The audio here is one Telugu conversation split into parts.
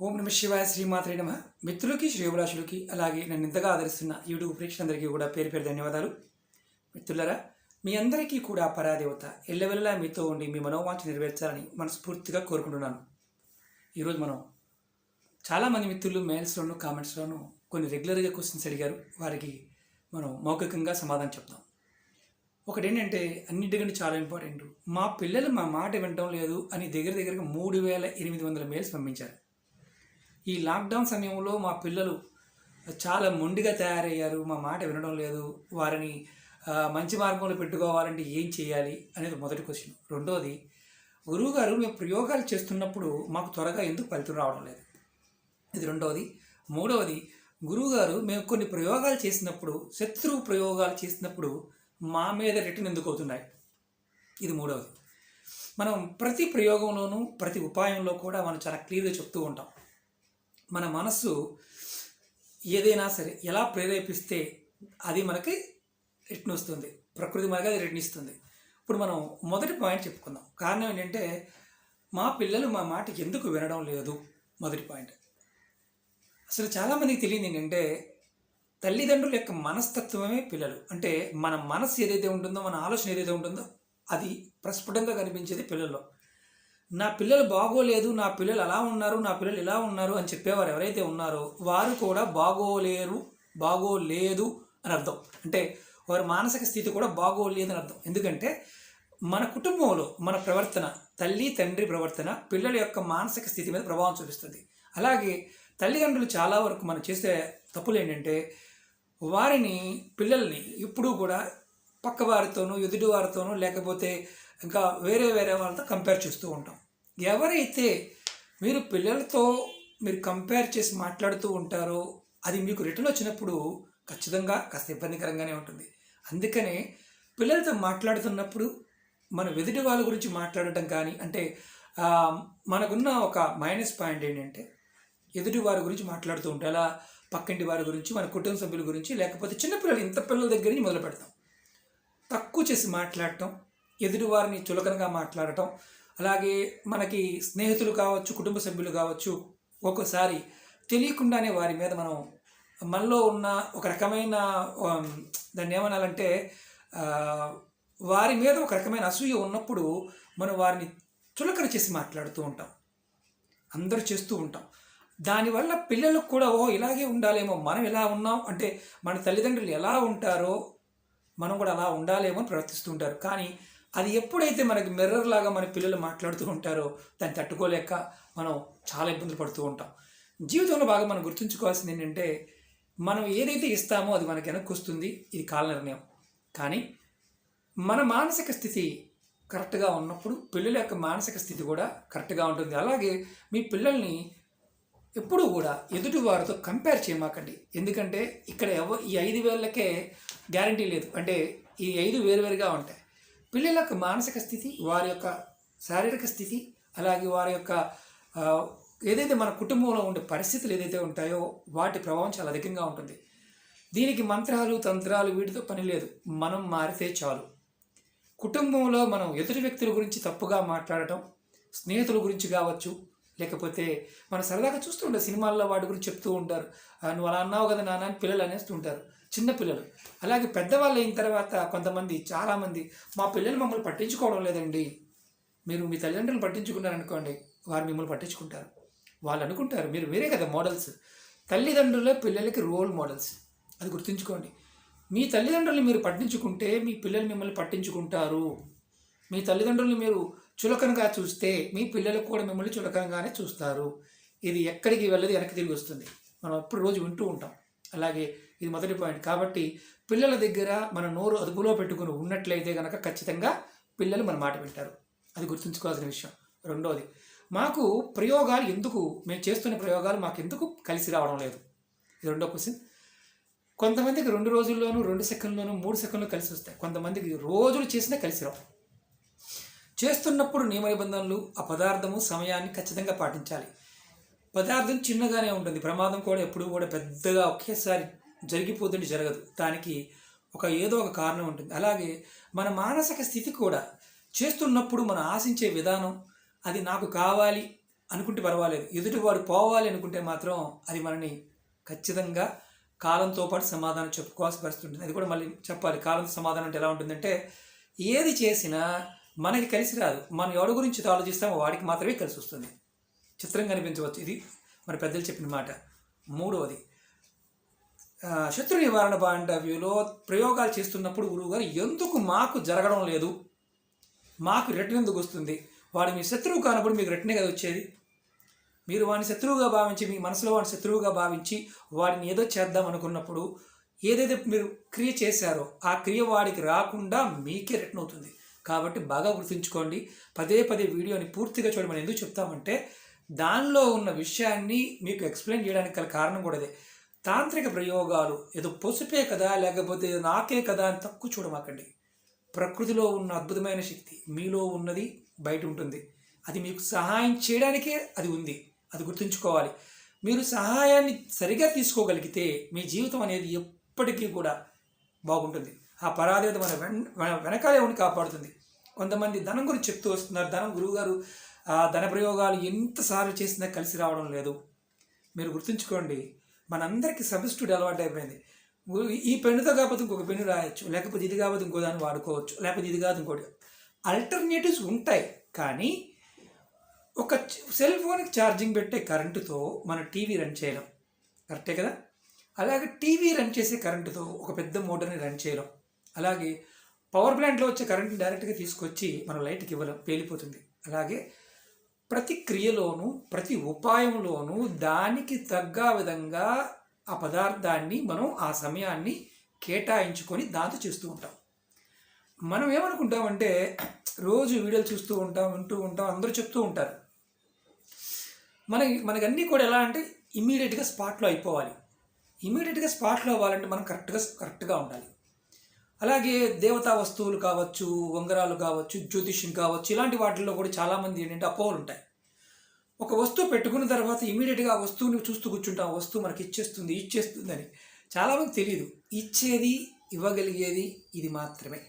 ఓం నమ శివాయ శ్రీమాత్రే నమ. మిత్రులకి శ్రేయభిలాషులకి అలాగే నన్ను ఇంతగా ఆదరిస్తున్న యూట్యూబ్ ప్రేక్షకులందరికీ కూడా పేరు పేరు ధన్యవాదాలు. మిత్రులరా మీ అందరికీ కూడా పరాదేవత ఎల్లవెల్లా మీతో ఉండి మీ మనోవాంఛ నెరవేర్చాలని మనస్ఫూర్తిగా కోరుకుంటున్నాను. ఈరోజు మనం చాలామంది మిత్రులు మెయిల్స్లోను కామెంట్స్లోను కొన్ని రెగ్యులర్గా క్వశ్చన్స్ అడిగారు. వారికి మనం మౌఖికంగా సమాధానం చెప్తాం. ఒకటి ఏంటంటే అన్నిటికంటే చాలా ఇంపార్టెంట్ మా పిల్లలు మా మాట వినడం లేదు అని దగ్గర దగ్గరగా మూడు వేల ఎనిమిది వందల మెయిల్స్ పంపించారు. ఈ లాక్డౌన్ సమయంలో మా పిల్లలు చాలా మొండిగా తయారయ్యారు. మా మాట వినడం లేదు. వారిని మంచి మార్గంలో పెట్టుకోవాలంటే ఏం చేయాలి అనేది మొదటి క్వశ్చన్. రెండోది గురువుగారు మేము ప్రయోగాలు చేస్తున్నప్పుడు మాకు త్వరగా ఎందుకు ఫలితం రావడం లేదు? ఇది రెండవది మూడవది గురువుగారు మేము కొన్ని ప్రయోగాలు చేసినప్పుడు శత్రువు ప్రయోగాలు చేసినప్పుడు మా మీద రిటర్న్ ఎందుకు అవుతున్నాయి? ఇది మూడవది మనం ప్రతి ప్రయోగంలోనూ ప్రతి ఉపాయంలో కూడా మనం చాలా క్లియర్గా చెప్తూ ఉంటాం. మన మనస్సు ఏదైనా సరే ఎలా ప్రేరేపిస్తే అది మనకి రిటర్న్ వస్తుంది. ప్రకృతి మనకి అది రిటర్న్ ఇస్తుంది. ఇప్పుడు మనం మొదటి పాయింట్ చెప్పుకుందాం. కారణం ఏంటంటే మా పిల్లలు మా మాట ఎందుకు వినడం లేదు? మొదటి పాయింట్. అసలు చాలామందికి తెలియదు ఏంటంటే తల్లిదండ్రుల యొక్క మనస్తత్వమే పిల్లలు. అంటే మన మనసు ఏదైతే ఉంటుందో మన ఆలోచన ఏదైతే ఉంటుందో అది ప్రస్ఫుటంగా కనిపించేది పిల్లల్లో. నా పిల్లలు బాగోలేదు నా పిల్లలు అలా ఉన్నారు నా పిల్లలు ఇలా ఉన్నారు అని చెప్పేవారు ఎవరైతే ఉన్నారో వారు కూడా బాగోలేరు బాగోలేదు అని అర్థం. అంటే వారి మానసిక స్థితి కూడా బాగోలేదు అని అర్థం. ఎందుకంటే మన కుటుంబంలో మన ప్రవర్తన తల్లి తండ్రి ప్రవర్తన పిల్లల యొక్క మానసిక స్థితి మీద ప్రభావం చూపిస్తుంది. అలాగే తల్లిదండ్రులు చాలా వరకు మనం చేసే తప్పులు ఏంటంటే వారిని పిల్లల్ని ఇప్పుడు కూడా పక్క వారితోనూ ఎదుటి వారితోనూ లేకపోతే ఇంకా వేరే వేరే వాళ్ళతో కంపేర్ చేస్తూ ఉంటాం. ఎవరైతే మీరు పిల్లలతో మీరు కంపేర్ చేసి మాట్లాడుతూ ఉంటారో అది మీకు రిటర్న్ వచ్చినప్పుడు ఖచ్చితంగా కాస్త ఇబ్బందికరంగానే ఉంటుంది. అందుకనే పిల్లలతో మాట్లాడుతున్నప్పుడు మన ఎదుటి వాళ్ళ గురించి మాట్లాడటం కానీ అంటే మనకున్న ఒక మైనస్ పాయింట్ ఏంటంటే ఎదుటి వారి గురించి మాట్లాడుతూ ఉంటే అలా పక్కింటి వారి గురించి మన కుటుంబ సభ్యుల గురించి లేకపోతే చిన్నపిల్లలు ఇంత పిల్లల దగ్గర నుంచి మొదలు పెడతాం తక్కువ చేసి మాట్లాడటం ఎదుటివారిని చులకనగా మాట్లాడటం అలాగే మనకి స్నేహితులు కావచ్చు కుటుంబ సభ్యులు కావచ్చు ఒక్కోసారి తెలియకుండానే వారి మీద మనం మనలో ఉన్న ఒక రకమైన దాన్ని ఏమనాలంటే వారి మీద ఒక రకమైన అసూయ ఉన్నప్పుడు మనం వారిని చులకన చేసి మాట్లాడుతూ ఉంటాం. అందరూ చేస్తూ ఉంటాం. దానివల్ల పిల్లలకు కూడా ఓ ఇలాగే ఉండాలేమో మనం ఎలా ఉన్నాం? అంటే మన తల్లిదండ్రులు ఎలా ఉంటారో మనం కూడా అలా ఉండాలేమో అని ప్రవర్తిస్తుంటారు కానీ అది ఎప్పుడైతే మనకి మిర్రర్ లాగా మన పిల్లలు మాట్లాడుతూ ఉంటారో దాన్ని తట్టుకోలేక మనం చాలా ఇబ్బందులు పడుతూ ఉంటాం. జీవితంలో బాగా మనం గుర్తుంచుకోవాల్సింది ఏంటంటే మనం ఏదైతే ఇస్తామో అది మనకి వెనక్కి వస్తుంది ఇది కాల నిర్ణయం కానీ మన మానసిక స్థితి కరెక్ట్గా ఉన్నప్పుడు పిల్లల యొక్క మానసిక స్థితి కూడా కరెక్ట్గా ఉంటుంది. అలాగే మీ పిల్లల్ని ఎప్పుడూ కూడా ఎదుటి వారితో కంపేర్ చేయమాకండి. ఎందుకంటే ఇక్కడ ఎవ ఈ ఐదు వేలకే గ్యారంటీ లేదు. అంటే ఈ ఐదు వేరువేరుగా ఉంటాయి. పిల్లల యొక్క మానసిక స్థితి వారి యొక్క శారీరక స్థితి అలాగే వారి యొక్క ఏదైతే మన కుటుంబంలో ఉండే పరిస్థితులు ఏదైతే ఉంటాయో వాటి ప్రభావం చాలా అధికంగా ఉంటుంది. దీనికి మంత్రాలు తంత్రాలు వీటితో పని లేదు. మనం మారితే చాలు. కుటుంబంలో మనం ఎదుటి వ్యక్తుల గురించి తప్పుగా మాట్లాడటం స్నేహితుల గురించి కావచ్చు లేకపోతే మనం సరదాగా చూస్తుంటారు సినిమాల్లో వాటి గురించి చెప్తూ ఉంటారు. నువ్వు అలా అన్నావు కదా నాన్న అని పిల్లలు అనేస్తూ చిన్నపిల్లలు అలాగే పెద్దవాళ్ళు అయిన తర్వాత కొంతమంది చాలామంది మా పిల్లలు మమ్మల్ని పట్టించుకోవడం లేదండి. మీరు మీ తల్లిదండ్రులు పట్టించుకున్నారనుకోండి వారు మిమ్మల్ని పట్టించుకుంటారు. వాళ్ళు అనుకుంటారు మీరు వేరే కదా మోడల్స్. తల్లిదండ్రులే పిల్లలకి రోల్ మోడల్స్. అది గుర్తుంచుకోండి. మీ తల్లిదండ్రులు మీరు పట్టించుకుంటే మీ పిల్లలు మిమ్మల్ని పట్టించుకుంటారు. మీ తల్లిదండ్రులు మీరు చులకనగా చూస్తే మీ పిల్లలు కూడా మిమ్మల్ని చులకనగానే చూస్తారు. ఇది ఎక్కడికి వెళ్ళదు వెనక్కి తిరిగి వస్తుంది. మనం ఎప్పుడు రోజు వింటూ ఉంటాం. అలాగే ఇది మొదటి పాయింట్. కాబట్టి పిల్లల దగ్గర మన నోరు అదుపులో పెట్టుకుని ఉన్నట్లయితే కనుక ఖచ్చితంగా పిల్లలు మన మాట వింటారు. అది గుర్తుంచుకోవాల్సిన విషయం. రెండోది మాకు ప్రయోగాలు ఎందుకు మేము చేస్తున్న ప్రయోగాలు మాకు ఎందుకు కలిసి రావడం లేదు? ఇది రెండో క్వశ్చన్ కొంతమందికి రెండు రోజుల్లోనూ రెండు సెకండ్లోనూ మూడు సెకండ్లు కలిసి వస్తాయి. కొంతమందికి రోజులు చేసినా కలిసి రావు. చేస్తున్నప్పుడు నియమ నిబంధనలు ఆ పదార్థము సమయాన్ని ఖచ్చితంగా పాటించాలి. పదార్థం చిన్నగానే ఉంటుంది. ప్రమాదం కూడా ఎప్పుడు కూడా పెద్దగా ఒకేసారి జరిగిపోతుంటే జరగదు. దానికి ఒక ఏదో ఒక కారణం ఉంటుంది. అలాగే మన మానసిక స్థితి కూడా చేస్తున్నప్పుడు మనం ఆశించే విధానం అది నాకు కావాలి అనుకుంటే పర్వాలేదు. ఎదుటివాడు పోవాలి అనుకుంటే మాత్రం అది మనని ఖచ్చితంగా కాలంతో పాటు సమాధానం చెప్పుకోవాల్సి పరిస్థితి ఉంటుంది. అది కూడా మళ్ళీ చెప్పాలి. కాలంతో సమాధానం అంటే ఎలా ఉంటుందంటే ఏది చేసినా మనకి కలిసి రాదు. మనం ఎవరి గురించి ఆలోచిస్తామో వాడికి మాత్రమే కలిసి వస్తుంది. చిత్రంగా అనిపించవచ్చు. ఇది మన పెద్దలు చెప్పిన మాట. మూడవది శత్రు నివారణ బాండవ్యూలో ప్రయోగాలు చేస్తున్నప్పుడు గురువుగారు ఎందుకు మాకు జరగడం లేదు? మాకు రిటర్న్ ఎందుకు వస్తుంది? వాడు మీ శత్రువు కానప్పుడు మీకు రిటర్నే కదా వచ్చేది. మీరు వాడిని శత్రువుగా భావించి మీ మనసులో వాడిని శత్రువుగా భావించి వాడిని ఏదో చేద్దాం అనుకున్నప్పుడు ఏదైతే మీరు క్రియ చేశారో ఆ క్రియ వాడికి రాకుండా మీకే రిటర్న్ అవుతుంది. కాబట్టి బాగా గుర్తుంచుకోండి. పదే పదే వీడియోని పూర్తిగా చూడమని ఎందుకు చెప్తామంటే దానిలో ఉన్న విషయాన్ని మీకు ఎక్స్ప్లెయిన్ చేయడానికి గల కారణం కూడా అదే. తాంత్రిక ప్రయోగాలు. ఏదో పసుపే కదా లేకపోతే ఏదో నాకే కదా అని తక్కువ చూడమాకండి. ప్రకృతిలో ఉన్న అద్భుతమైన శక్తి మీలో ఉన్నది బయట ఉంటుంది. అది మీకు సహాయం చేయడానికే అది ఉంది. అది గుర్తుంచుకోవాలి. మీరు సహాయాన్ని సరిగా తీసుకోగలిగితే మీ జీవితం అనేది ఎప్పటికీ కూడా బాగుంటుంది. ఆ పరాదేవత మన వెన్ మన వెనకాలే ఉండి కాపాడుతుంది. కొంతమంది ధనం గురించి చెప్తూ వస్తున్నారు. ధనం గురువుగారు ఆ ధన ప్రయోగాలు ఎంతసార్లు చేసినా కలిసి రావడం లేదు. మీరు గుర్తుంచుకోండి మనందరికీ సబ్స్టిట్యూట్ అలవాటు అయిపోయింది. ఈ పెన్నుతో కాకపోతే ఇంకొక పెన్ను రాయొచ్చు లేకపోతే ఇది కాకపోతే ఇంకో దాన్ని వాడుకోవచ్చు లేకపోతే ఇది కాదు ఇంకోటి ఆల్టర్నేటివ్స్ ఉంటాయి కానీ ఒక సెల్ ఫోన్కి ఛార్జింగ్ పెట్టే కరెంటుతో మనం టీవీ రన్ చేయడం కరెక్టే కదా? అలాగే టీవీ రన్ చేసే కరెంటుతో ఒక పెద్ద మోటార్ని రన్ చేయడం అలాగే పవర్ ప్లాంట్లో వచ్చే కరెంట్ని డైరెక్ట్గా తీసుకొచ్చి మనం లైట్కి ఇవ్వడం పేలిపోతుంది. అలాగే ప్రతి క్రియలోనూ ప్రతి ఉపాయంలోనూ దానికి తగ్గ విధంగా ఆ పదార్థాన్ని మనం ఆ సమయాన్ని కేటాయించుకొని దాంతో చేస్తూ ఉంటాం. మనం ఏమనుకుంటామంటే రోజు వీడియోలు చూస్తూ ఉంటాం వింటూ ఉంటాం అందరూ చెప్తూ ఉంటారు. మనకి మనకన్నీ కూడా ఎలా అంటే ఇమీడియట్గా స్పాట్లో అయిపోవాలి. ఇమీడియట్గా స్పాట్లో అవ్వాలంటే మనం కరెక్ట్గా కరెక్ట్గా ఉండాలి. అలాగే దేవతా వస్తువులు కావచ్చు ఉంగరాలు కావచ్చు జ్యోతిష్యం కావచ్చు ఇలాంటి వాటిల్లో కూడా చాలామంది ఏంటంటే అపోహలు ఉంటాయి. ఒక వస్తువు పెట్టుకున్న తర్వాత ఇమీడియట్గా ఆ వస్తువుని చూస్తూ కూర్చుంటాం. ఆ వస్తువు మనకి ఇచ్చేస్తుంది ఇచ్చేస్తుంది అని చాలామంది తెలియదు ఇచ్చేది ఇవ్వగలిగేది ఇది మాత్రమే.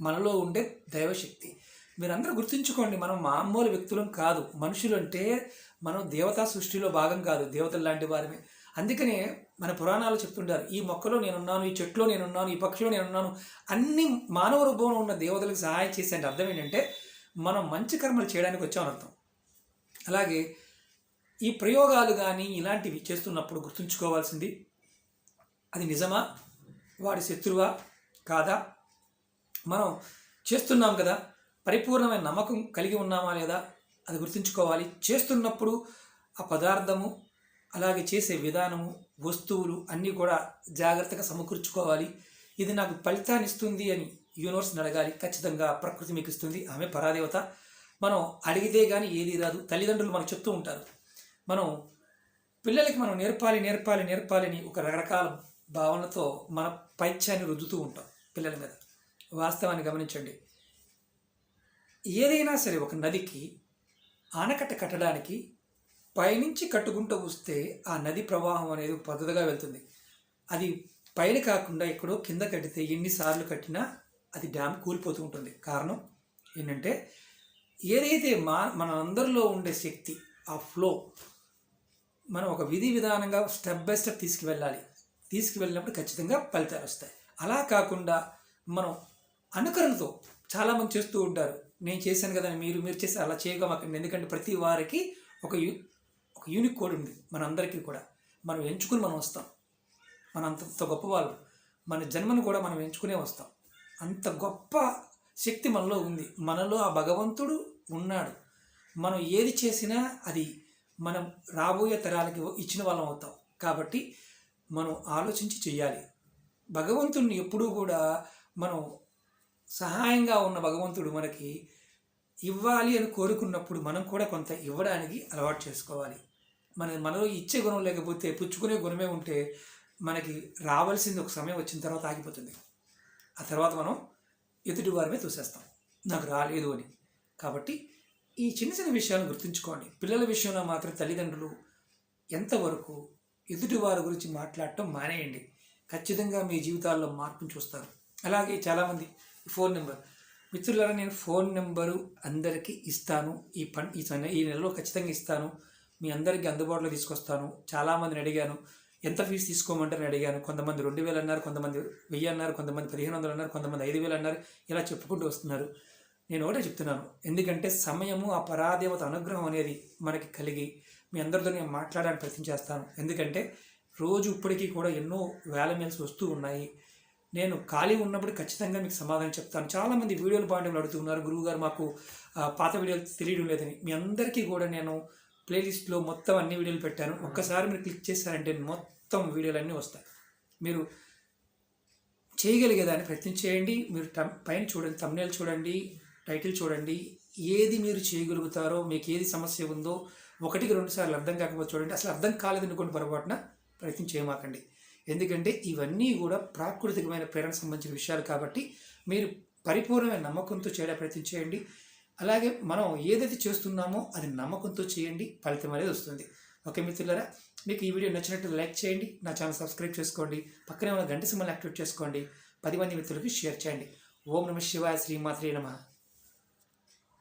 మనలో ఉండే దైవశక్తి. మీరందరూ గుర్తుంచుకోండి మనం మామూలు వ్యక్తులం కాదు. మనుషులు అంటే మనం దేవతా సృష్టిలో భాగం కాదు. దేవతలు లాంటి వారమే. అందుకనే మన పురాణాలు చెప్తుంటారు ఈ మొక్కలో నేనున్నాను ఈ చెట్లో నేనున్నాను ఈ పక్షిలో నేనున్నాను అన్ని మానవ రూపంలో ఉన్న దేవతలకు సహాయం చేసే అర్థం ఏంటంటే మనం మంచి కర్మలు చేయడానికి వచ్చామని అర్థం. అలాగే ఈ ప్రయోగాలు కానీ ఇలాంటివి చేస్తున్నప్పుడు గుర్తుంచుకోవాల్సింది అది నిజమా? వాడి శత్రువా? కాదా? మనం చేస్తున్నాం కదా పరిపూర్ణమైన నమ్మకం కలిగి ఉన్నామా లేదా అది గుర్తుంచుకోవాలి. చేస్తున్నప్పుడు ఆ పదార్థము అలాగే చేసే విధానము వస్తువులు అన్నీ కూడా జాగ్రత్తగా సమకూర్చుకోవాలి. ఇది నాకు ఫలితాన్ని ఇస్తుంది అని యూనివర్స్ని అడగాలి ఖచ్చితంగా ప్రకృతి మీకు ఇస్తుంది. ఆమె పరాదేవత. మనం అడిగితే కానీ ఏది రాదు. తల్లిదండ్రులు మనకు చెప్తూ ఉంటారు. మనం పిల్లలకి మనం నేర్పాలి నేర్పాలి నేర్పాలి అని ఒక రకరకాల భావనతో మన పైత్యాన్ని రుద్దుతూ ఉంటాం పిల్లల మీద. వాస్తవాన్ని గమనించండి. ఏదైనా సరే ఒక నదికి ఆనకట్ట కట్టడానికి పైనుంచి కట్టుకుంటూ వస్తే ఆ నది ప్రవాహం అనేది పద్ధతిగా వెళ్తుంది. అది పైన కాకుండా ఎక్కడో కింద కట్టితే ఎన్నిసార్లు కట్టినా అది డ్యామ్ కూలిపోతూ ఉంటుంది. కారణం ఏంటంటే ఏదైతే మా మన అందరిలో ఉండే శక్తి ఆ ఫ్లో మనం ఒక విధి విధానంగా స్టెప్ బై స్టెప్ తీసుకువెళ్ళాలి. తీసుకువెళ్ళినప్పుడు ఖచ్చితంగా ఫలితాలు వస్తాయి. అలా కాకుండా మనం అనుకరణతో చాలామంది చేస్తూ ఉంటారు. నేను చేశాను కదా మీరు మీరు చేసి అలా చేయగమాకండి ఎందుకంటే ప్రతి వారికి ఒక ఒక యూనిక్ కోడ్ ఉంది మనందరికీ కూడా. మనం ఎంచుకుని మనం వస్తాం. మన అంత గొప్ప వాళ్ళు. మన జన్మను కూడా మనం ఎంచుకునే వస్తాం. అంత గొప్ప శక్తి మనలో ఉంది. మనలో ఆ భగవంతుడు ఉన్నాడు. మనం ఏది చేసినా అది మనం రాబోయే తరాలకి ఇచ్చిన వాళ్ళం అవుతాం. కాబట్టి మనం ఆలోచించి చేయాలి. భగవంతుడిని ఎప్పుడూ కూడా మనం సహాయంగా ఉన్న భగవంతుడు మనకి ఇవ్వాలి అని కోరుకున్నప్పుడు మనం కూడా కొంత ఇవ్వడానికి అలవాటు చేసుకోవాలి. మన మనలో ఇచ్చే గుణం లేకపోతే పుచ్చుకునే గుణమే ఉంటే మనకి రావాల్సింది ఒక సమయం వచ్చిన తర్వాత ఆగిపోతుంది. ఆ తర్వాత మనం ఎదుటి వారిమే చూసేస్తాం నాకు రాలేదు అని. కాబట్టి ఈ చిన్న చిన్న విషయాలను గుర్తుంచుకోండి. పిల్లల విషయంలో మాత్రం తల్లిదండ్రులు ఎంతవరకు ఎదుటి వారి గురించి మాట్లాడటం మానేయండి. ఖచ్చితంగా మీ జీవితాల్లో మార్పును చూస్తారు. అలాగే చాలామంది ఫోన్ నెంబర్. మిత్రులారా నేను ఫోన్ నెంబరు అందరికీ ఇస్తాను. ఈ పన్ ఈ ఈ నెలలో ఖచ్చితంగా ఇస్తాను. మీ అందరికీ అందుబాటులో తీసుకొస్తాను. చాలామందిని అడిగాను ఎంత ఫీజు తీసుకోమంటారని అడిగాను. కొంతమంది రెండు వేలు అన్నారు కొంతమంది వెయ్యి అన్నారు కొంతమంది పదిహేను వందలు అన్నారు కొంతమంది ఐదు వేలు అన్నారు ఇలా చెప్పుకుంటూ వస్తున్నారు. నేను ఒకటే చెప్తున్నాను ఎందుకంటే సమయము ఆ పరాదేవత అనుగ్రహం అనేది మనకి కలిగి మీ అందరితో నేను మాట్లాడడానికి ప్రయత్నం చేస్తాను. ఎందుకంటే రోజు ఇప్పటికీ కూడా ఎన్నో వేల మెయిల్స్ వస్తూ ఉన్నాయి. నేను ఖాళీ ఉన్నప్పుడు ఖచ్చితంగా మీకు సమాధానం చెప్తాను. చాలామంది వీడియోలు పాయింట్లు అడుగుతున్నారు గురువు గారు మాకు ఆ, పాత వీడియోలు తెలియడం లేదని. మీ అందరికీ కూడా నేను ప్లేలిస్ట్లో మొత్తం అన్ని వీడియోలు పెట్టాను. ఒక్కసారి మీరు క్లిక్ చేశారంటే మొత్తం వీడియోలు అన్నీ వస్తాయి. మీరు చేయగలిగేదాన్ని ప్రయత్నం చేయండి. మీరు పైన చూడండి తమ్నేల్ చూడండి టైటిల్ చూడండి ఏది మీరు చేయగలుగుతారో మీకు ఏది సమస్య ఉందో ఒకటికి రెండు సార్లు అర్థం కాకపోతే చూడండి. అసలు అర్థం కాలేదనుకోండి పొరపాటున ప్రయత్నం చేయమాకండి. ఎందుకంటే ఇవన్నీ కూడా ప్రాకృతికమైన ప్రేరణ సంబంధించిన విషయాలు కాబట్టి మీరు పరిపూర్ణమైన నమ్మకంతో చేయడం ప్రయత్నం చేయండి. అలాగే మనం ఏదైతే చేస్తున్నామో అది నమ్మకంతో చేయండి ఫలితం అనేది వస్తుంది. ఓకే మిత్రులారా మీకు ఈ వీడియో నచ్చినట్టు లైక్ చేయండి నా ఛానల్ సబ్స్క్రైబ్ చేసుకోండి పక్కనే ఉన్న గంట సింబల్ యాక్టివేట్ చేసుకోండి పది మంది మిత్రులకి షేర్ చేయండి. ఓం నమ శివాయ శ్రీమాత్రే నమ.